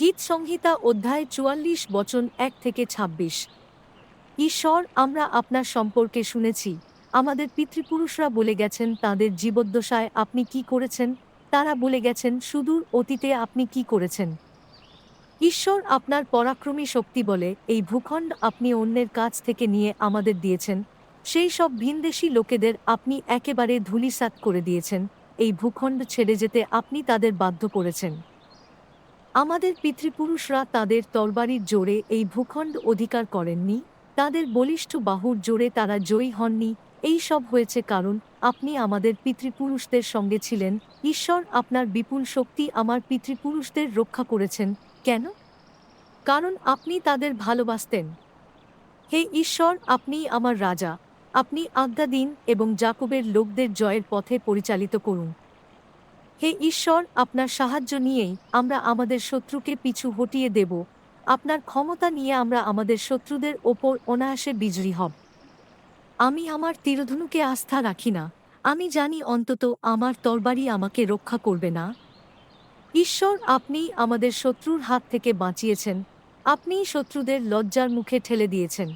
গীত সংহিতা অধ্যায় চুয়াল্লিশ, বচন এক থেকে ছাব্বিশ। ঈশ্বর, আমরা আপনার সম্পর্কে শুনেছি। আমাদের পিতৃপুরুষরা বলে গেছেন, তাদের জীবদ্দশায় আপনি কি করেছেন? তারা বলে গেছেন, সুদূর অতীতে আপনি কি করেছেন? ঈশ্বর আপনার পরাক্রমী শক্তি বলে, এই ভূখণ্ড আপনি অন্যের কাছ থেকে নিয়ে আমাদের দিয়েছেন। সেই সব ভিনদেশী লোকেদের আপনি একেবারে ধূলিসাৎ করে দিয়েছেন। এই ভূখণ্ড ছেড়ে যেতে আপনি তাদের বাধ্য করেছেন। আমাদের পিতৃপুরুষরা তাদের তরবারির জোরে এই ভূখণ্ড অধিকার করেননি, তাদের বলিষ্ঠ বাহুর জোরে তারা জয়ী হননি, এই সব হয়েছে কারণ আপনি আমাদের পিতৃপুরুষদের সঙ্গে ছিলেন, ঈশ্বর আপনার বিপুল শক্তি আমার পিতৃপুরুষদের রক্ষা করেছেন, কেন? কারণ আপনি তাদের ভালোবাসতেন। হে ঈশ্বর, আপনি আমার রাজা, আপনি আজ্ঞা দিন এবং জাকবের লোকদের জয়ের পথে পরিচালিত করুন। হে ঈশ্বর, আপনার সাহায্য নিয়েই আমরা আমাদের শত্রুকে পিছু হটিয়ে দেব। আপনার ক্ষমতা নিয়ে আমরা আমাদের শত্রুদের ওপর অনায়াসে বিজয়ী হব। আমি আমার তীরধনুকে আস্থা রাখি না। আমি জানি অন্তত আমার তরবারি আমাকে রক্ষা করবে না। ঈশ্বর আপনি আমাদের শত্রুর হাত থেকে বাঁচিয়েছেন। আপনি শত্রুদের লজ্জার মুখে ঠেলে দিয়েছেন।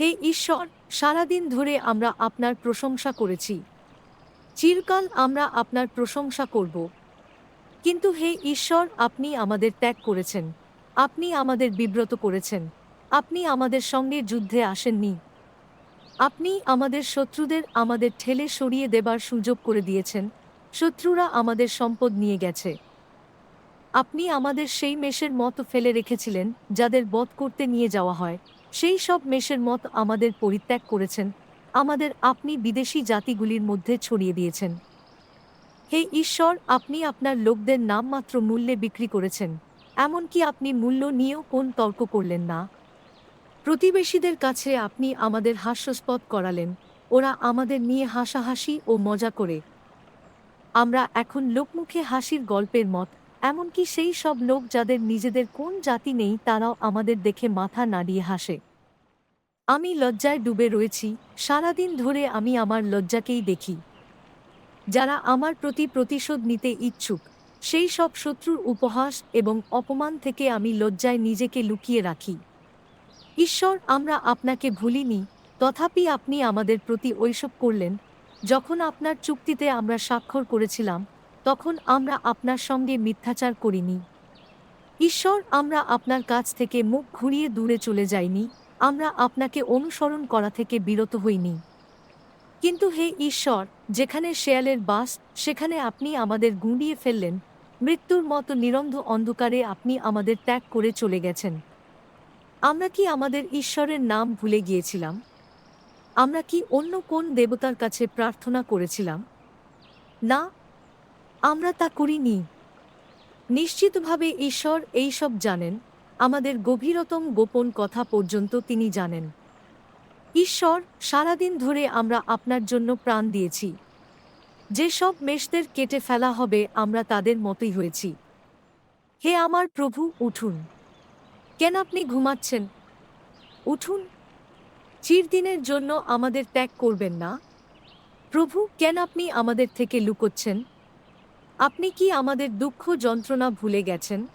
হে ঈশ্বর, সারাদিন ধরে আমরা আপনার প্রশংসা করেছি। চিরকাল আমরা আপনার প্রশংসা করব। কিন্তু হে ঈশ্বর, আপনি আমাদের ত্যাগ করেছেন। আপনি আমাদের বিব্রত করেছেন। আপনি আমাদের সঙ্গে যুদ্ধে আসেননি। আপনি আমাদের শত্রুদের আমাদের ঠেলে সরিয়ে দেবার সুযোগ করে দিয়েছেন। শত্রুরা আমাদের সম্পদ নিয়ে গেছে। আপনি আমাদের সেই মেষের মতো ফেলে রেখেছিলেন, যাদের বধ করতে নিয়ে যাওয়া হয়। সেই সব মেষের মত আমাদের পরিত্যাগ করেছেন। আমাদের আপনি বিদেশি জাতিগুলির মধ্যে ছড়িয়ে দিয়েছেন। হে ঈশ্বর, আপনি আপনার লোকদের নামমাত্র মূল্যে বিক্রি করেছেন, এমনকি আপনি মূল্য নিয়েও কোন তর্ক করলেন না। প্রতিবেশীদের কাছে আপনি আমাদের হাস্যস্পদ করালেন, ওরা আমাদের নিয়ে হাসাহাসি ও মজা করে। আমরা এখন লোকমুখে হাসির গল্পের মত, এমনকি সেই সব লোক যাদের নিজেদের কোন জাতি নেই তারাও আমাদের দেখে মাথা নাড়িয়ে হাসে। আমি লজ্জায় ডুবে রয়েছি, সারাদিন ধরে আমি আমার লজ্জাকেই দেখি। যারা আমার প্রতি প্রতিশোধ নিতে ইচ্ছুক, সেই সব শত্রুর উপহাস এবং অপমান থেকে আমি লজ্জায় নিজেকে লুকিয়ে রাখি। ঈশ্বর, আমরা আপনাকে ভুলিনি, তথাপি আপনি আমাদের প্রতি ঐসব করলেন, যখন আপনার চুক্তিতে আমরা স্বাক্ষর করেছিলাম, তখন আমরা আপনার সঙ্গে মিথ্যাচার করিনি। ঈশ্বর, আমরা আপনার কাছ থেকে মুখ ঘুরিয়ে দূরে চলে যাইনি আমরা আপনাকে অনুসরণ করা থেকে বিরত হইনি। কিন্তু হে ঈশ্বর, যেখানে শেয়ালের বাস, সেখানে আপনি আমাদের গুঁড়িয়ে ফেললেন। মৃত্যুর মতো নিরন্ধ অন্ধকারে আপনি আমাদের ত্যাগ করে চলে গেছেন। আমরা কি আমাদের ঈশ্বরের নাম ভুলে গিয়েছিলাম? আমরা কি অন্য কোন দেবতার কাছে প্রার্থনা করেছিলাম? না, আমরা তা করিনি। নিশ্চিতভাবে ঈশ্বর এইসব জানেন। আমাদের গভীরতম গোপন কথা পর্যন্ত তিনি জানেন। ঈশ্বর সারাদিন ধরে আমরা আপনার জন্য প্রাণ দিয়েছি। যেসব মেষদের কেটে ফেলা হবে, আমরা তাদের মতোই হয়েছি। হে আমার প্রভু, উঠুন। কেন আপনি ঘুমাচ্ছেন? উঠুন। চিরদিনের জন্য আমাদের ত্যাগ করবেন না। প্রভু, কেন আপনি আমাদের থেকে লুকোচ্ছেন? আপনি কি আমাদের দুঃখ যন্ত্রণা ভুলে গেছেন?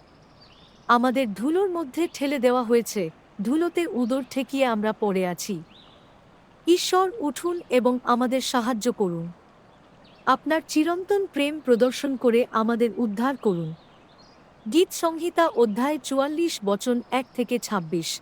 আমাদের ধুলোর মধ্যে ঠেলে দেওয়া হয়েছে, ধুলোতে উদর ঠেকিয়ে আমরা পড়ে আছি। ঈশ্বর উঠুন এবং আমাদের সাহায্য করুন। আপনার চিরন্তন প্রেম প্রদর্শন করে আমাদের উদ্ধার করুন। গীত সংহিতা অধ্যায় চুয়াল্লিশ বচন এক থেকে ছাব্বিশ।